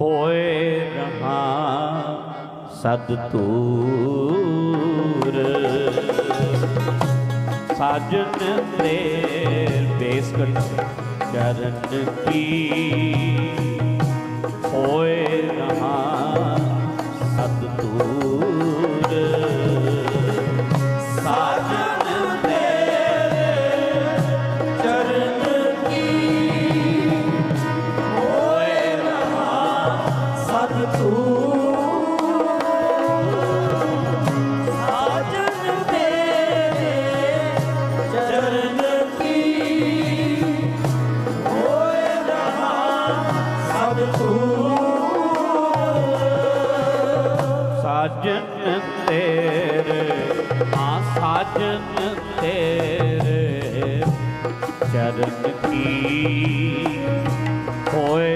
ਹੋਏ ਰਹਾ ਸਦ ਤੂਰ ਸਾਜਨ ਤੇਰ ਬੇਸਕਟ ਚਰਨ ਕੀ। ਹੋਏ शरण की होए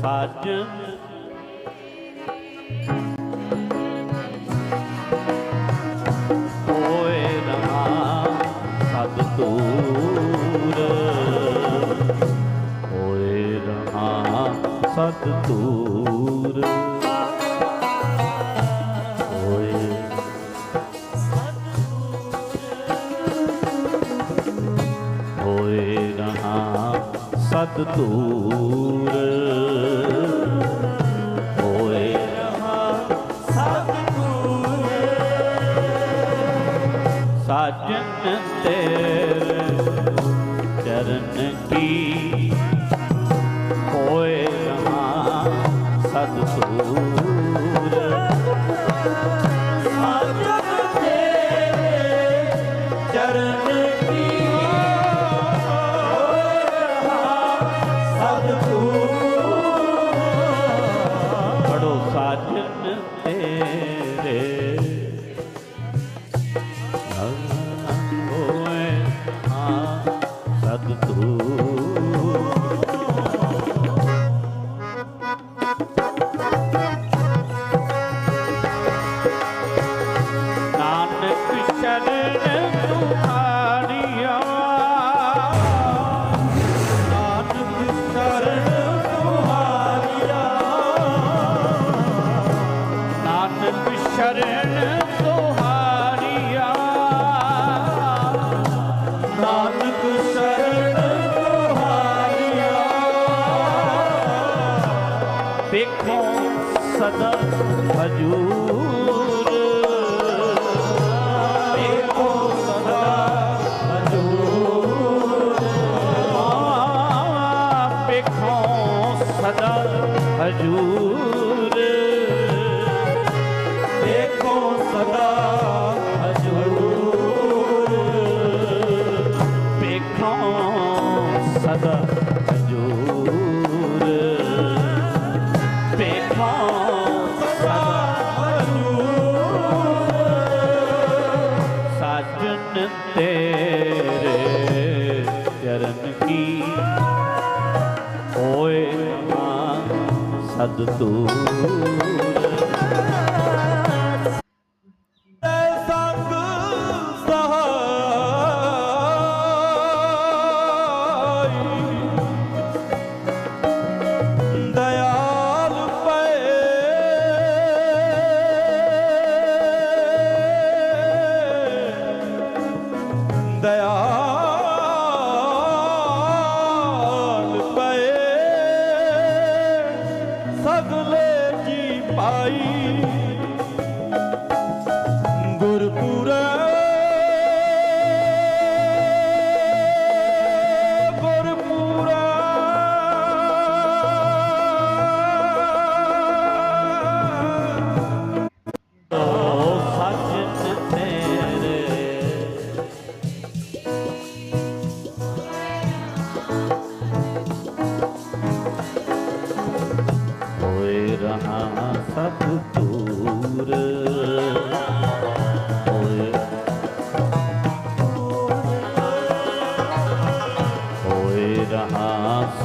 ਸਾਜਨ ਹੋਏ ਰਹਾ ਸਦ ਦੂਰ ਹੋਏ ਰਹਾ ਸਦ ਦੂਰ ਸਤ ਤੂੰ ਸਭ ਬੜੋ ਸਾਜਨ ਤੇਰੇ। हद दूर país.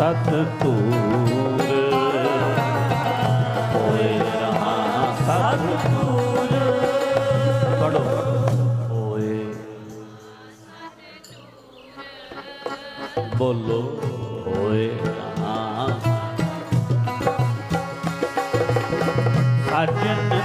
ਸਤ ਤੂਰ ਹੋਏ ਰਹਾ ਸਤ ਤੂਰ ਪੜੋ ਹੋਏ। ਬੋਲੋ। ਹੋਏ ਰਹਾ ਸਾਜਨ